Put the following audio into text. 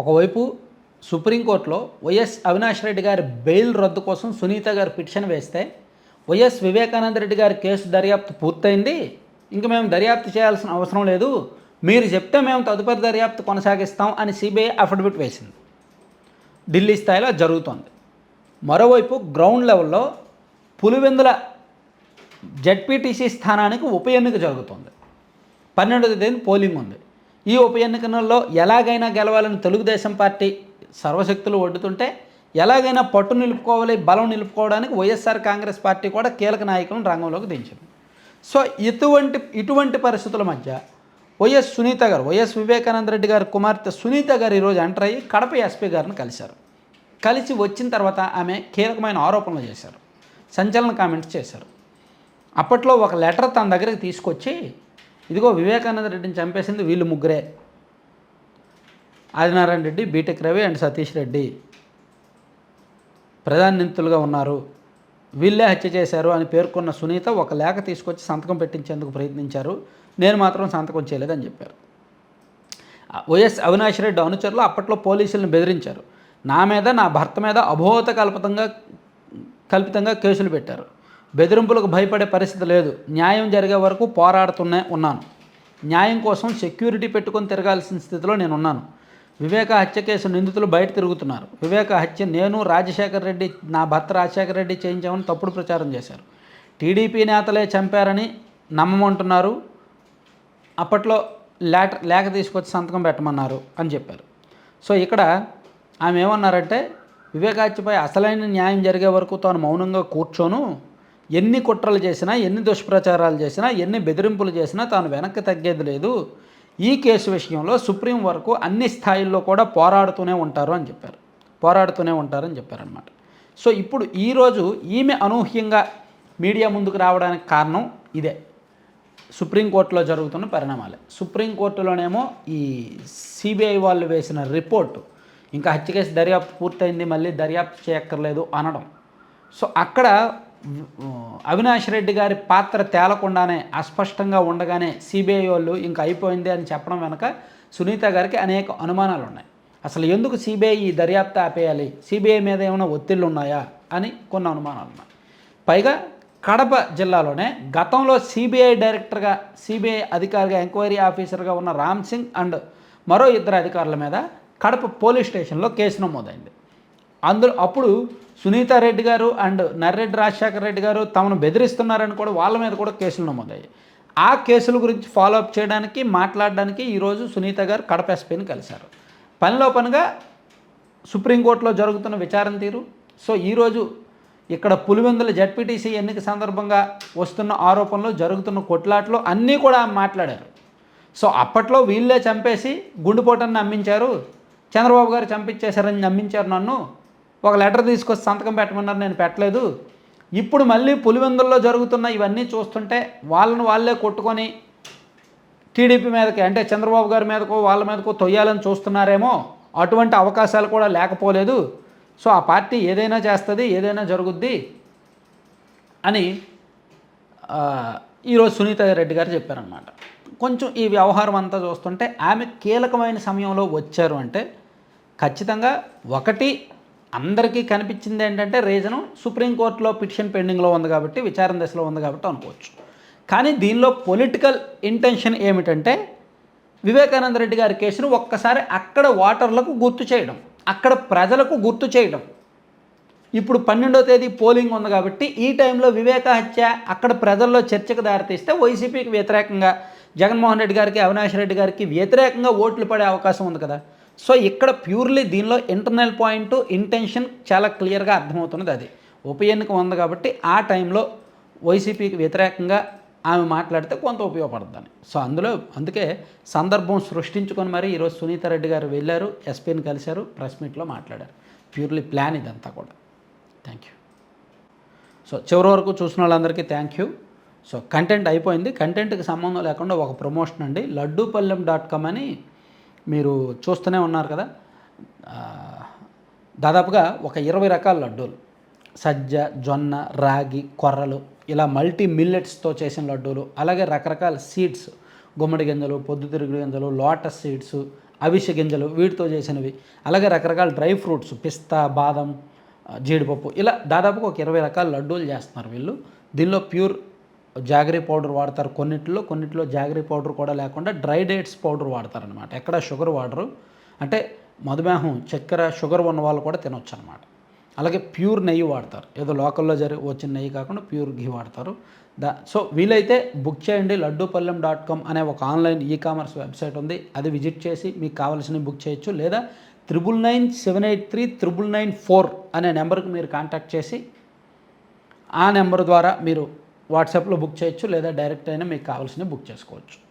ఒకవైపు సుప్రీంకోర్టులో వైఎస్ అవినాష్ రెడ్డి గారి బెయిల్ రద్దు కోసం సునీత గారు పిటిషన్ వేస్తే వైఎస్ వివేకానంద రెడ్డి గారి కేసు దర్యాప్తు పూర్తయింది. ఇంక మేము దర్యాప్తు చేయాల్సిన అవసరం లేదు. మీరు చెప్తే మేము తదుపరి దర్యాప్తు కొనసాగిస్తాం అని సిబిఐ అఫిడవిట్ వేసింది. ఢిల్లీ స్థాయిలో జరుగుతోంది. మరోవైపు గ్రౌండ్ లెవెల్లో పులివెందుల జడ్పీటీసీ స్థానానికి ఉప ఎన్నిక జరుగుతుంది. పన్నెండవ తేదీ పోలింగ్ ఉంది. ఈ ఉప ఎన్నికల్లో ఎలాగైనా గెలవాలని తెలుగుదేశం పార్టీ సర్వశక్తులు ఒడ్డుతుంటే ఎలాగైనా పట్టు నిలుపుకోవాలి బలం నిలుపుకోవడానికి వైఎస్ఆర్ కాంగ్రెస్ పార్టీ కూడా కీలక నాయకులను రంగంలోకి దించింది. సో ఇటువంటి ఇటువంటి పరిస్థితుల మధ్య వైఎస్ సునీత గారు వైఎస్ వివేకానంద రెడ్డి గారి కుమార్తె సునీత గారు ఈరోజు ఎంటర్ అయ్యి కడప ఎస్పీ గారిని కలిశారు. కలిసి వచ్చిన తర్వాత ఆమె కీలకమైన ఆరోపణలు చేశారు. సంచలన కామెంట్స్ చేశారు. అప్పట్లో ఒక లెటర్ తన దగ్గరికి తీసుకొచ్చి ఇదిగో వివేకానంద రెడ్డిని చంపేసింది వీళ్ళు ముగ్గురే. Adinarayana Reddy BTech Ravi and Satish Reddy. ప్రధాన నిందితులుగా ఉన్నారు. వీళ్ళే హత్య చేశారు అని పేర్కొన్న సునీత ఒక లేఖ తీసుకొచ్చి సంతకం పెట్టించేందుకు ప్రయత్నించారు. నేను మాత్రం సంతకం చేయలేదని చెప్పారు. వైఎస్ అవినాష్ రెడ్డి అనుచరులు అప్పట్లో పోలీసులను బెదిరించారు. నా మీద నా భర్త మీద అభోత కల్పితంగా కల్పితంగా కేసులు పెట్టారు. బెదిరింపులకు భయపడే పరిస్థితి లేదు. న్యాయం జరిగే వరకు పోరాడుతూనే ఉన్నాను. న్యాయం కోసం సెక్యూరిటీ పెట్టుకొని తిరగాల్సిన స్థితిలో నేను ఉన్నాను వివేక హత్య కేసు నిందితులు బయట తిరుగుతున్నారు. వివేక హత్య నేను రాజశేఖర్ రెడ్డి నా భర్త రాజశేఖర్ రెడ్డి చేయించామని తప్పుడు ప్రచారం చేశారు. టీడీపీ నేతలే చంపారని నమ్మమంటున్నారు. అప్పట్లో లేట లేఖ తీసుకొచ్చి సంతకం పెట్టమన్నారు అని చెప్పారు. సో ఇక్కడ ఆమె ఏమన్నారంటే వివేకాత్యపై అసలైన న్యాయం జరిగే వరకు తాను మౌనంగా కూర్చోను. ఎన్ని కుట్రలు చేసినా ఎన్ని దుష్ప్రచారాలు చేసినా ఎన్ని బెదిరింపులు చేసినా తాను వెనక్కి తగ్గేది లేదు. ఈ కేసు విషయంలో సుప్రీం వరకు అన్ని స్థాయిల్లో కూడా పోరాడుతూనే ఉంటారు అని చెప్పారు. పోరాడుతూనే ఉంటారని చెప్పారనమాట సో ఇప్పుడు ఈరోజు ఈమె అనూహ్యంగా మీడియా ముందుకు రావడానికి కారణం ఇదే. సుప్రీంకోర్టులో జరుగుతున్న పరిణామాలే. సుప్రీంకోర్టులోనేమో ఈ సిబిఐ వాళ్ళు వేసిన రిపోర్టు ఇంకా హత్య కేసు దర్యాప్తు పూర్తయింది మళ్ళీ దర్యాప్తు చేయక్కర్లేదు అనడం. సో అక్కడ అవినాష్ రెడ్డి గారి పాత్ర తేలకుండానే అస్పష్టంగా ఉండగానే సిబిఐ వాళ్ళు ఇంకా అయిపోయింది అని చెప్పడం వెనక సునీత గారికి అనేక అనుమానాలు ఉన్నాయి అసలు ఎందుకు సిబిఐ ఈ దర్యాప్తు ఆపేయాలి? సిబిఐ మీద ఏమైనా ఒత్తిళ్ళు ఉన్నాయా అని కొన్ని అనుమానాలు ఉన్నాయి పైగా కడప జిల్లాలోనే గతంలో సిబిఐ డైరెక్టర్గా సిబిఐ అధికారిగా ఎంక్వైరీ ఆఫీసర్గా ఉన్న రామ్ సింగ్ అండ్ మరో ఇద్దరు అధికారుల మీద కడప పోలీస్ స్టేషన్లో కేసు నమోదైంది. అందులో అప్పుడు సునీతారెడ్డి గారు అండ్ నర్రెడ్డి రాజశేఖర రెడ్డి గారు తమను బెదిరిస్తున్నారని కూడా వాళ్ళ మీద కూడా కేసులు నమోదయ్యాయి. ఆ కేసుల గురించి ఫాలో అప్ చేయడానికి మాట్లాడడానికి ఈరోజు సునీత గారు కడప ఎస్పీని కలిశారు. పనిలో పనిగా సుప్రీంకోర్టులో జరుగుతున్న విచారణ తీరు. సో ఈరోజు ఇక్కడ పులివెందుల జడ్పీటీసీ ఎన్నిక సందర్భంగా వస్తున్న ఆరోపణలు జరుగుతున్న కొట్లాట్లు అన్నీ కూడా మాట్లాడారు. సో అప్పట్లో వీళ్ళే చంపేసి గుండుపోటని నమ్మించారు. చంద్రబాబు గారు చంపించేశారని నమ్మించారు నన్ను. ఒక లెటర్ తీసుకొచ్చి సంతకం పెట్టమన్నారు నేను పెట్టలేదు. ఇప్పుడు మళ్ళీ పులివెందుల్లో జరుగుతున్న ఇవన్నీ చూస్తుంటే వాళ్ళని వాళ్ళే కొట్టుకొని టీడీపీ మీదకి అంటే చంద్రబాబు గారి మీదకో వాళ్ళ మీదకో తొయ్యాలని చూస్తున్నారేమో అటువంటి అవకాశాలు కూడా లేకపోలేదు. సో ఆ పార్టీ ఏదైనా చేస్తుంది ఏదైనా జరుగుద్ది అని ఈరోజు సునీత రెడ్డి గారు చెప్పారనమాట కొంచెం ఈ వ్యవహారం అంతా చూస్తుంటే ఆమె కీలకమైన సమయంలో వచ్చారు అంటే ఖచ్చితంగా ఒకటి అందరికీ కనిపించింది ఏంటంటే రీజను సుప్రీంకోర్టులో పిటిషన్ పెండింగ్లో ఉంది కాబట్టి విచారణ దశలో ఉంది కాబట్టి అనుకోవచ్చు. కానీ దీనిలో పొలిటికల్ ఇంటెన్షన్ ఏమిటంటే వివేకానంద రెడ్డి గారి కేసును ఒక్కసారి అక్కడ ఓటర్లకు గుర్తు చేయడం అక్కడ ప్రజలకు గుర్తు చేయడం. ఇప్పుడు పన్నెండో తేదీ పోలింగ్ ఉంది కాబట్టి ఈ టైంలో వివేక హత్య అక్కడ ప్రజల్లో చర్చకు దారితీస్తే వైసీపీకి వ్యతిరేకంగా జగన్మోహన్ రెడ్డి గారికి అవినాష్ రెడ్డి గారికి వ్యతిరేకంగా ఓట్లు పడే అవకాశం ఉంది కదా. సో ఇక్కడ ప్యూర్లీ దీనిలో ఇంటర్నల్ పాయింట్ ఇంటెన్షన్ చాలా క్లియర్గా అర్థమవుతున్నది అది. ఉప ఎన్నిక ఉంది కాబట్టి ఆ టైంలో వైసీపీకి వ్యతిరేకంగా ఆమె మాట్లాడితే కొంత ఉపయోగపడుతుందని సో అందులో అందుకే సందర్భం సృష్టించుకొని మరి ఈరోజు సునీత రెడ్డి గారు వెళ్ళారు ఎస్పీని కలిశారు ప్రెస్ మీట్లో మాట్లాడారు. ప్యూర్లీ ప్లాన్ ఇదంతా కూడా. Thank you. సో చివరి వరకు చూసిన వాళ్ళందరికీ థ్యాంక్ యూ. సో కంటెంట్ అయిపోయింది. కంటెంట్కి సంబంధం లేకుండా ఒక ప్రమోషన్ అండి. లడ్డూపల్లెం డాట్ కామ్ అని మీరు చూస్తూనే ఉన్నారు కదా. దాదాపుగా ఒక ఇరవై రకాల లడ్డూలు. సజ్జ జొన్న రాగి కొర్రలు ఇలా మల్టీ మిల్లెట్స్తో చేసిన లడ్డూలు. అలాగే రకరకాల సీడ్స్ గుమ్మడి గింజలు పొద్దుతిరుగుడు గింజలు లోటస్ సీడ్స్ అవిసె గింజలు వీటితో చేసినవి. అలాగే రకరకాల డ్రై ఫ్రూట్స్ పిస్తా బాదం జీడిపప్పు ఇలా దాదాపుగా ఒక ఇరవై రకాల లడ్డూలు చేస్తున్నారు వీళ్ళు. దీనిలో ప్యూర్ జాగరీ పౌడర్ వాడతారు కొన్నిట్లో కొన్నిట్లో జాగరీ పౌడర్ కూడా లేకుండా డ్రై డేట్స్ పౌడర్ వాడతారనమాట ఎక్కడ షుగర్ వాడరు. అంటే మధుమేహం చక్కెర షుగర్ ఉన్న వాళ్ళు కూడా తినొచ్చు అనమాట అలాగే ప్యూర్ నెయ్యి వాడతారు. ఏదో లోకల్లో జరి వచ్చిన నెయ్యి కాకుండా ప్యూర్ ఘీ వాడతారు. దా సో వీలైతే బుక్ చేయండి లడ్డూపల్లెం డాట్ కామ్ అనే ఒక ఆన్లైన్ ఈ కామర్స్ వెబ్సైట్ ఉంది. అది విజిట్ చేసి మీకు కావాల్సినవి బుక్ చేయొచ్చు. లేదా triple nine seven eight three triple nine four అనే నెంబర్కి మీరు కాంటాక్ట్ చేసి ఆ నెంబర్ ద్వారా మీరు వాట్సాప్లో బుక్ చేయొచ్చు లేదా డైరెక్ట్ అయినా మీకు కావాల్సిన బుక్ చేసుకోవచ్చు.